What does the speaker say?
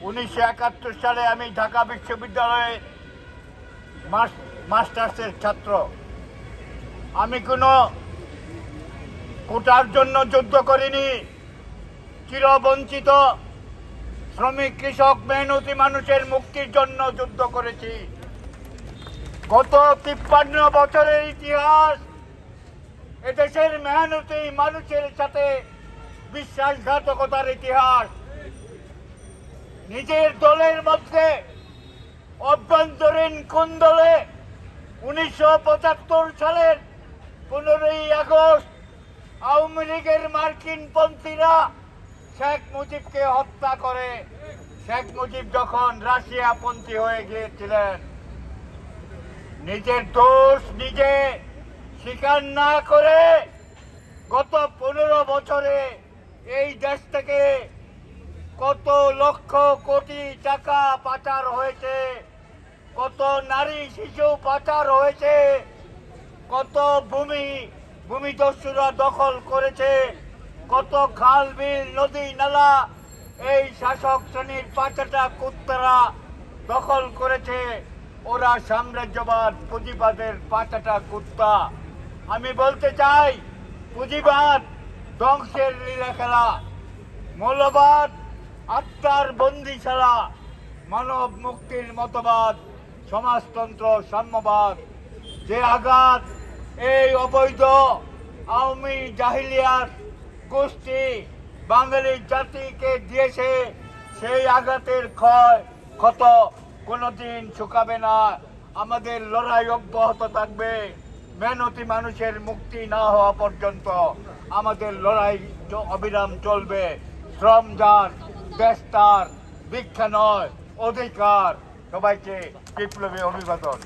উনিশশো একাত্তর সালে আমি ঢাকা বিশ্ববিদ্যালয়ে মাস- মাস্টার্সের ছাত্র। আমি কোনো কোটার জন্য যুদ্ধ করিনি। চিরবঞ্চিত শ্রমিক, কৃষক, মেহনতি মানুষের মুক্তির জন্য যুদ্ধ করেছি। গত তিপ্পান্ন বছরের ইতিহাস, এদেশের মেহনতি মানুষের সাথে বিশ্বাসঘাতকতার ইতিহাস। নিজের দলের মধ্যে অভ্যন্তরীণ কুন্দলে উনিশশো পঁচাত্তর সালের পনেরোই আগস্ট আওয়ামী লীগের মার্কিন পন্থীরা শেখ মুজিবকে হত্যা করে। শেখ মুজিব যখন রাশিয়া পন্থী হয়ে গিয়েছিলেন, নিজের দোষ নিজে স্বীকার না করে গত পনেরো বছরে এই দেশ থেকে কত লক্ষ কোটি টাকা পাচার হয়েছে, কত নারী শিশু পাচার হয়েছে, কত ভূমি, ভূমিদস্যুরা দখল করেছে, কত খাল, বিল, নদী, নালা, এই শাসক শ্রেণির পাঁচটা কুত্তারা দখল করেছে। ওরা সাম্রাজ্যবাদ, পুঁজিবাদের পাঁচটা কুত্তা। আমি বলতে চাই, পুঁজিবাদ ধ্বংসের লীলা খেলা মৌলবাদ আত্মার বন্দি ছাড়া মানব মুক্তির মতবাদ, সমাজতন্ত্র সাম্যবাদ। যে আঘাত, এই অবৈধ আওয়ামী জাহিলিয়ার গোষ্ঠী বাঙালি জাতিকে দিয়েছে, সেই আঘাতের ক্ষয়, ক্ষত কোনোদিন শুকাবে না। আমাদের লড়াই অব্যাহত থাকবে। মেহনতি মানুষের মুক্তি না হওয়া পর্যন্ত আমাদের লড়াই অবিরাম চলবে। শ্রম যার দেশ তার নয় অধিকার। সবাইকে বিপ্লবী অভিবাদন।